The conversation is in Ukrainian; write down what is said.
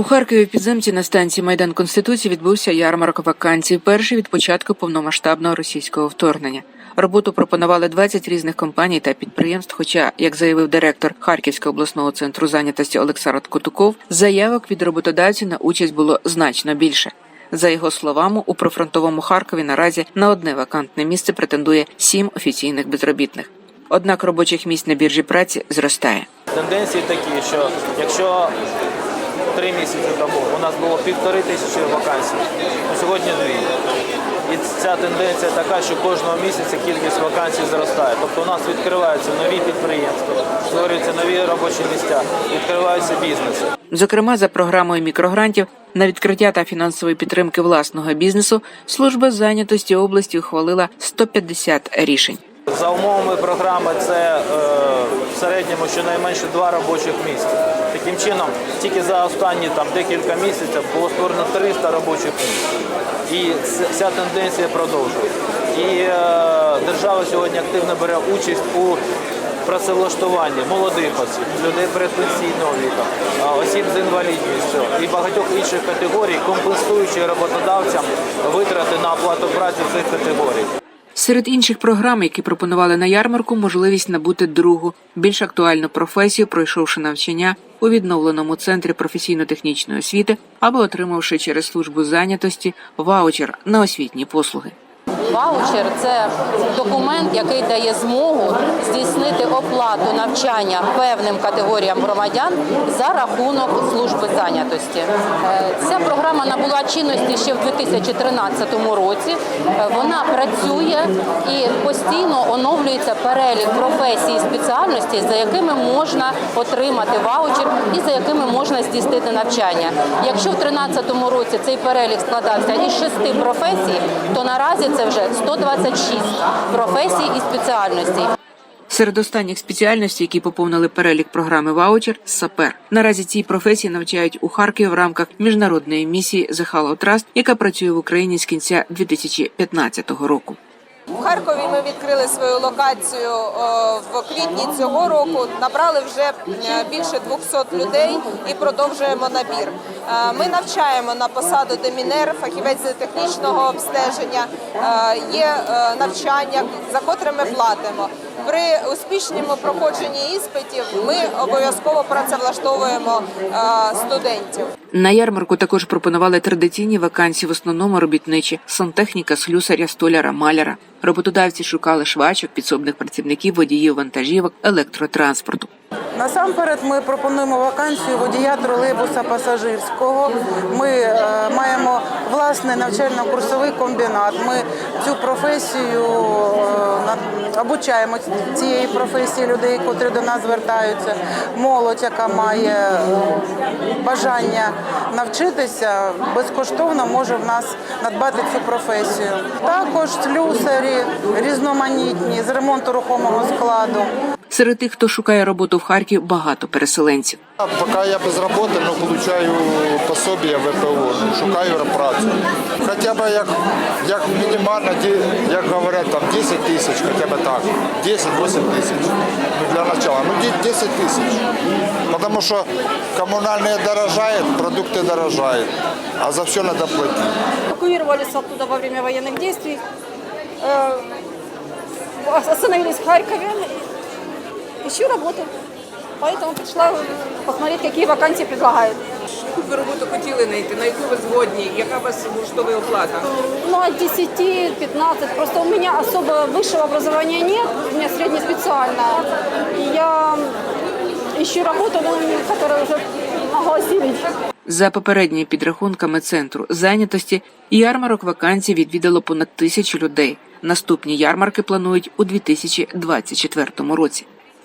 У Харкові в підземці на станції Майдан Конституції відбувся ярмарок вакансій, перший від початку повномасштабного російського вторгнення. Роботу пропонували 20 різних компаній та підприємств. Хоча, як заявив директор Харківського обласного центру зайнятості Олександр Котуков, заявок від роботодавців на участь було значно більше. За його словами, у прифронтовому Харкові наразі на одне вакантне місце претендує сім офіційних безробітних. Однак робочих місць на біржі праці зростає. Тенденції такі, що якщо три місяці тому у нас було півтори тисячі вакансій, то сьогодні дві. І ця тенденція така, що кожного місяця кількість вакансій зростає. Тобто у нас відкриваються нові підприємства, створюються нові робочі місця, відкриваються бізнеси. Зокрема, за програмою мікрогрантів на відкриття та фінансової підтримки власного бізнесу служба зайнятості області ухвалила 150 рішень. За умовами програми це е, в середньому щонайменше два робочих місця. Таким чином, тільки за останні там декілька місяців було створено 300 робочих місць. І ця тенденція продовжується. І е, держава сьогодні активно бере участь у працевлаштуванні молодих осіб, людей передпенсійного віку, осіб з інвалідністю і багатьох інших категорій, компенсуючи роботодавцям витрати на оплату праці цих категорій. Серед інших програм, які пропонували на ярмарку, можливість набути другу, більш актуальну професію, пройшовши навчання у відновленому центрі професійно-технічної освіти або отримавши через службу зайнятості ваучер на освітні послуги. Ваучер це документ, який дає змогу здійснити оплату навчання певним категоріям громадян за рахунок служби зайнятості. Е, Ця програма набула чинності ще в 2013 році. Е, Вона працює і постійно оновлюється перелік професій і спеціальностей, за якими можна отримати ваучер і за якими можна здійснити навчання. Якщо в 2013 році цей перелік складався із шести професій, то наразі це вже 126 професій і спеціальностей. Серед останніх спеціальностей, які поповнили перелік програми ваучер, сапер. Наразі цій професії навчають у Харкові в рамках міжнародної місії The Hallow Trust, яка працює в Україні з кінця 2015 року. В Харкові ми відкрили свою локацію в квітні цього року. Набрали вже е, більше 200 людей і продовжуємо набір. Е, Ми навчаємо на посаду демінер, фахівець технічного обстеження. Е, Є е, навчання, за котре ми платимо. При успішному проходженні іспитів ми обов'язково працевлаштовуємо студентів. На ярмарку також пропонували традиційні вакансії, в основному робітничі сантехніка, слюсаря, столяра, маляра. Роботодавці шукали швачок, підсобних працівників, водіїв вантажівок, електротранспорту. Насамперед ми пропонуємо вакансію водія тролейбуса пасажирського. Ми е, маємо власний навчально-курсовий комбінат. Ми цю професію е, обучаємо цієї професії людей, котрі до нас звертаються. Молодь, яка має е, бажання навчитися, безкоштовно може в нас надбати цю професію. Також слюсарі різноманітні з ремонту рухомого складу. Серед тих, хто шукає роботу в Харкові, багато переселенців. Пока я без роботи, ну, получаю пособие ВПО, ну, шукаю працю. Хоча б як, як мінімально, ді- як говорять, там 10 тисяч, хоча б так, 10-8 тисяч. Ну, для начала, ну ді- 10 тисяч. Потому що комунальні дорожають, продукти дорожають, а за все треба платити. эвакуировались оттуда во время военных действий, Э, остановились в Харькове, ищу работу. Поэтому пришла посмотреть, какие вакансии предлагают. Яку ви роботу хотіли знайти, на яку ви згодні, яка вас влаштовує оплата? Ну, от 10-15. Просто у меня особо высшего образования нет, у меня среднеспециальное. И я ищу работу, ну, которая уже огласились. За попередніми підрахунками центру зайнятості ярмарок вакансій відвідало понад тисячу людей. Наступні ярмарки планують у 2024 році.